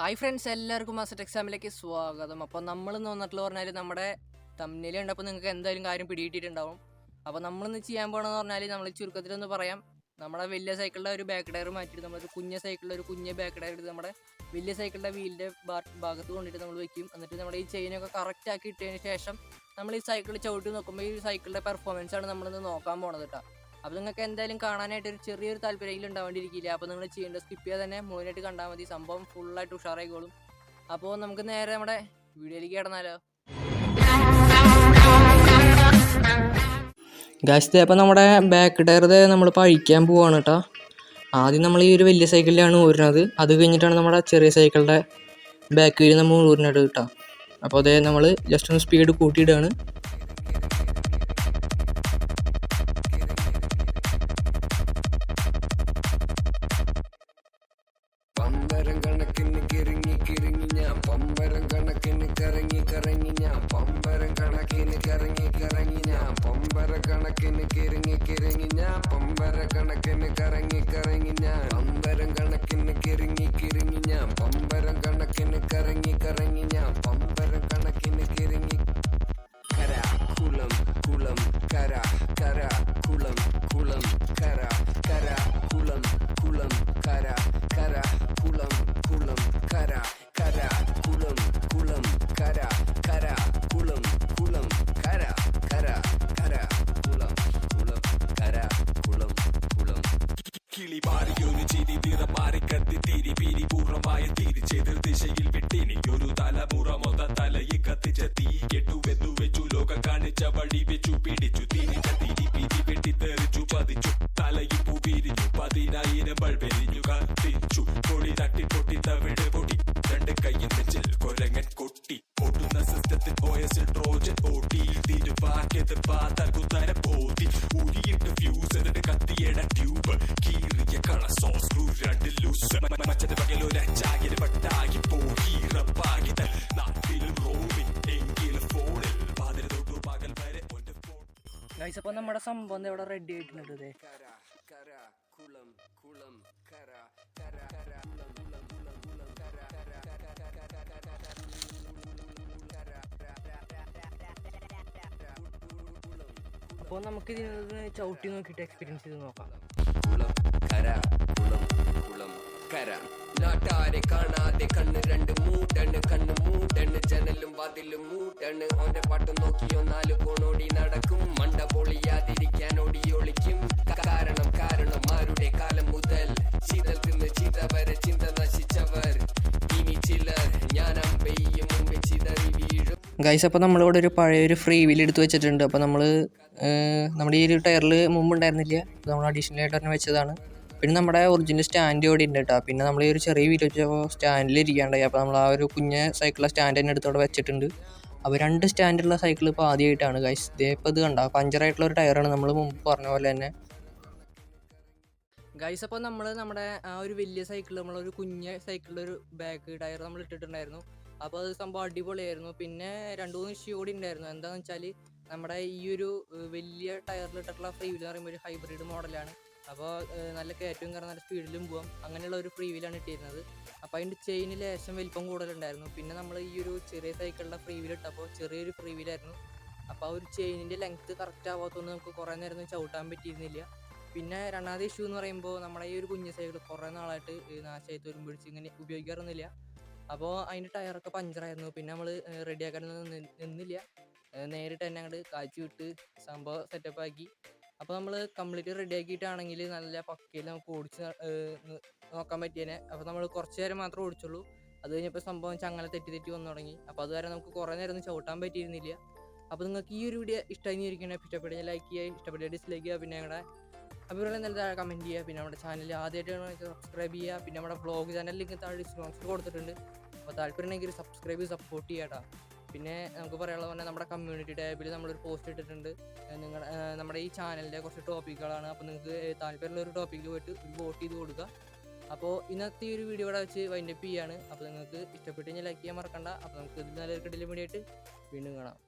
Hi friends എല്ലാവർക്കും master എക്സാമിലേക്ക് സ്വാഗതം. അപ്പോൾ നമ്മൾ വന്നിട്ടുള്ള പറഞ്ഞാൽ നമ്മുടെ തമ്മിൽ ഉണ്ടപ്പോൾ നിങ്ങൾക്ക് എന്തായാലും കാര്യം പിടിയിട്ടിട്ടുണ്ടാവും അപ്പോൾ നമ്മളിന്ന് ചെയ്യാൻ പോകണമെന്ന് പറഞ്ഞാൽ നമ്മൾ ചുരുക്കത്തിലൊന്ന് പറയാം. നമ്മുടെ വലിയ സൈക്കിളിന്റെ ഒരു ബാക്ക് ടയർ മാറ്റിയിട്ട് നമ്മളൊരു കുഞ്ഞ സൈക്കിളിൽ ഒരു കുഞ്ഞ ബാക്ക് ടയർ എടുത്ത് നമ്മുടെ വലിയ സൈക്കിളിന്റെ വീലിന്റെ ഭാഗത്ത് കൊണ്ടിട്ട് നമ്മൾ വെക്കും. എന്നിട്ട് നമ്മുടെ ഈ ചെയിനൊക്കെ കറക്റ്റ് ആക്കി ഇട്ടതിന് ശേഷം നമ്മൾ ഈ സൈക്കിൾ ചവിട്ടി നോക്കുമ്പോൾ ഈ സൈക്കിളിന്റെ പെർഫോമൻസ് ആണ് നമ്മളിന്ന് നോക്കാൻ പോണത് കേട്ടോ. അപ്പോൾ നിങ്ങൾക്ക് എന്തായാലും കാണാനായിട്ട് ഒരു ചെറിയൊരു താല്പര്യം ഉണ്ടാവേണ്ടിയിരിക്കില്ല. അപ്പോൾ നിങ്ങൾ ചെയ്യേണ്ട സ്കിപ്പ് ചെയ്യാതെ തന്നെ മുഴുവനായിട്ട് കണ്ടാൽ മതി. സംഭവം ഫുള്ളായിട്ട് ഉഷാറായിക്കോളും. അപ്പോൾ നമുക്ക് നേരെ നമ്മുടെ വീഡിയോയിലേക്ക് കിടന്നാലോ? ഗാസ്തേ അപ്പോൾ നമ്മുടെ ബാക്ക് ടയർ നമ്മളിപ്പോൾ അഴിക്കാൻ പോവാണ് കേട്ടോ ആദ്യം നമ്മൾ ഈ ഒരു വലിയ സൈക്കിളിലാണ് ഊരുന്നത്. അത് കഴിഞ്ഞിട്ടാണ് നമ്മുടെ ചെറിയ സൈക്കിളുടെ ബാക്ക് വീൽ നമ്മൾ ഊരിനത് കേട്ടോ അപ്പോൾ അതേ നമ്മൾ ജസ്റ്റ് ഒന്ന് സ്പീഡ് കൂട്ടിയിടുകയാണ് ഞാൻ പമ്പരം കണക്കിന് കറങ്ങി കറങ്ങി ഞാൻ പമ്പരം കണക്കിന് കറങ്ങി കറങ്ങി ഞാൻ പമ്പര കണക്കിന് കിറങ്ങി കിറങ്ങി ഞാൻ പമ്പര കണക്കിന് കറങ്ങി കറങ്ങി ഞാൻ പമ്പരം കണക്കിന് കിറങ്ങി കിറങ്ങി ഞാൻ പമ്പരം കണക്കിന് കറങ്ങി കറങ്ങി ഞാൻ പമ്പരം കണക്കിന് കിറങ്ങി. കര കുളം കുളം കര കര കുളം കുളം കര കര കുളം കുളം കര കര കുളം കുളം. കിളി പാടിയൊരു ചിരി മാറി കത്തി തിരി പിരി പൂർണമായ തിരിച്ചെതിർ ദിശയിൽ വിട്ടിനിക്കൊരു തലമുറ മൊത തലയിൽ കത്തിച്ച തീ കെട്ടുവെന്നു വെച്ചു. ലോകം കാണിച്ച വഴി വെച്ചു. പിടിച്ചു ഗൈസ് അപ്പോൾ നമ്മുടെ സംഭവം ഇവിടെ റെഡി ആയിട്ടുണ്ട് ഇതേ അപ്പോൾ നമുക്ക് ഇതിനൊന്ന് ചവിട്ടി നോക്കിയിട്ട് എക്സ്പീരിയൻസ് ചെയ്ത് നോക്കാം. നാട്ടാരെ കാണാതെ കണ്ണ് രണ്ട് മൂട്ടണ് കണ്ണ് മൂട്ടണ് ജനലും വാതിലും മൂട്ടണ് ഓന്റെ പാട്ട് നോക്കിയോ നാല് കോണോടി നടക്കും. മണ്ട ഗൈസ് അപ്പോൾ നമ്മളിവിടെ ഒരു പഴയ ഒരു ഫ്രീ വീൽ എടുത്ത് വെച്ചിട്ടുണ്ട്. അപ്പോൾ നമ്മൾ നമ്മുടെ ഈ ഒരു ടയറിൽ മുമ്പ് ഉണ്ടായിരുന്നില്ല. നമ്മൾ അഡീഷണൽ ആയിട്ട് തന്നെ വെച്ചതാണ്. പിന്നെ നമ്മുടെ ഒറിജിനൽ സ്റ്റാൻഡ് ഇവിടെ ഉണ്ട് കേട്ടോ പിന്നെ നമ്മൾ ഈ ഒരു ചെറിയ വീൽ വെച്ചപ്പോൾ സ്റ്റാൻഡിൽ ഇരിക്കാണ്ടായി. അപ്പോൾ നമ്മൾ ആ ഒരു കുഞ്ഞ സൈക്കിൾ സ്റ്റാൻഡ് തന്നെ എടുത്തോടെ വെച്ചിട്ടുണ്ട്. അപ്പോൾ രണ്ട് സ്റ്റാൻഡുള്ള സൈക്കിൾ ഇപ്പോൾ ആദ്യമായിട്ടാണ് ഗൈസ് ഇതേ ഇപ്പോൾ ഇത് കണ്ട? പഞ്ചറായിട്ടുള്ള ഒരു ടയറാണ് നമ്മൾ മുമ്പ് പറഞ്ഞ പോലെ തന്നെ. ഗൈസ് അപ്പോൾ നമ്മൾ നമ്മുടെ ആ ഒരു വലിയ സൈക്കിൾ നമ്മളൊരു കുഞ്ഞ സൈക്കിളിൽ ഒരു ബാക്ക് ടയർ നമ്മൾ ഇട്ടിട്ടുണ്ടായിരുന്നു. അപ്പോൾ അത് സംഭവം അടിപൊളിയായിരുന്നു. പിന്നെ രണ്ട് മൂന്ന് ഇഷ്യൂ കൂടി ഉണ്ടായിരുന്നു. എന്താന്ന് വെച്ചാൽ നമ്മുടെ ഈ ഒരു വലിയ ടയറിലിട്ടിട്ടുള്ള ഫ്രീ വീൽ എന്ന് പറയുമ്പോൾ ഒരു ഹൈബ്രിഡ് മോഡലാണ് അപ്പോൾ നല്ല കയറ്റവും കയറുന്ന നല്ല സ്പീഡിലും പോകാം അങ്ങനെയുള്ള ഒരു ഫ്രീ വീലാണ് ഇട്ടിരുന്നത്. അപ്പോൾ അതിന്റെ ചെയിന് ലേശം വലിപ്പം കൂടുതലുണ്ടായിരുന്നു. പിന്നെ നമ്മൾ ഈ ഒരു ചെറിയ സൈക്കിളിന്റെ ഫ്രീ വീൽ ഇട്ടപ്പോൾ ചെറിയൊരു ഫ്രീ വീലായിരുന്നു അപ്പോൾ ആ ഒരു ചെയിനിന്റെ ലെങ്ത്ത് കറക്റ്റ് ആവാത്തതുകൊണ്ട് നമുക്ക് കുറേ നേരം ചവിട്ടാൻ പറ്റിയിരുന്നില്ല. പിന്നെ രണ്ടാമത്തെ ഇഷ്യൂ എന്ന് പറയുമ്പോൾ നമ്മുടെ ഈ ഒരു കുഞ്ഞു സൈക്കിൾ കുറേ നാളായിട്ട് നാശമായി തുരുമ്പിടിച്ച് ഇങ്ങനെ ഉപയോഗിക്കാറൊന്നുമില്ല. അപ്പോൾ അതിന്റെ ടയറൊക്കെ പഞ്ചറായിരുന്നു പിന്നെ നമ്മൾ റെഡിയാക്കാനൊന്നും നിന്നില്ല. നേരിട്ട് തന്നെ അങ്ങോട്ട് കാച്ചി വിട്ട് സംഭവം സെറ്റപ്പ് ആക്കി. അപ്പോൾ നമ്മൾ കംപ്ലീറ്റ് റെഡിയാക്കിയിട്ടാണെങ്കിൽ നല്ല പക്കയിൽ നമുക്ക് ഓടിച്ച് നോക്കാൻ പറ്റിയേനെ. അപ്പോൾ നമ്മൾ കുറച്ച് നേരം മാത്രമേ ഓടിച്ചുള്ളൂ. അത് കഴിഞ്ഞപ്പോൾ സംഭവം ചങ്ങല തെറ്റി തെറ്റി വന്നു തുടങ്ങി. അപ്പോൾ അതുവരെ നമുക്ക് കുറേ നേരം ഒന്നും ചവിട്ടാൻ പറ്റിയിരുന്നില്ല. അപ്പോൾ നിങ്ങൾക്ക് ഈ ഒരു വീഡിയോ ഇഷ്ടമായി ഇരിക്കണേ ഇഷ്ടപ്പെടുന്ന ലൈക്ക് ചെയ്യുക ഇഷ്ടപ്പെട്ട ഡിസ്ലൈക്ക് ചെയ്യുക. പിന്നെ ഞങ്ങളുടെ അഭിപ്രായം നല്ല താഴെ കമന്റ് ചെയ്യുക. പിന്നെ നമ്മുടെ ചാനൽ ആദ്യമായിട്ട് സബ്സ്ക്രൈബ് ചെയ്യുക. പിന്നെ നമ്മുടെ ബ്ലോഗ് ചാനൽ ലിങ്ക് താഴെ ഡിസ്ക്രിപ്ഷൻ കൊടുത്തിട്ടുണ്ട്. അപ്പോൾ താല്പര്യം ഉണ്ടെങ്കിൽ സബ്സ്ക്രൈബ് സപ്പോർട്ട് ചെയ്യാടാ പിന്നെ നമുക്ക് പറയാനുള്ളത് പറഞ്ഞാൽ നമ്മുടെ കമ്മ്യൂണിറ്റി ടാബിൽ നമ്മളൊരു പോസ്റ്റ് ഇട്ടിട്ടുണ്ട്. നിങ്ങൾ നമ്മുടെ ഈ ചാനലിന്റെ കുറച്ച് ടോപ്പിക്കുകളാണ് അപ്പോൾ നിങ്ങൾക്ക് താല്പര്യമുള്ള ഒരു ടോപ്പിക്കിൽ പോയിട്ട് വോട്ട് ചെയ്ത് കൊടുക്കുക. അപ്പോൾ ഇന്നത്തെ ഈ ഒരു വീഡിയോ ഇവിടെ വെച്ച് വൈൻഡപ്പ് ചെയ്യാണ്. അപ്പോൾ നിങ്ങൾക്ക് ഇഷ്ടപ്പെട്ട് കഴിഞ്ഞാൽ ലൈക്ക് ചെയ്യാൻ മറക്കണ്ട. അപ്പോൾ നമുക്ക് ഇത് നല്ലൊരു കിടലും വേണ്ടിയിട്ട് വീണ്ടും കാണാം.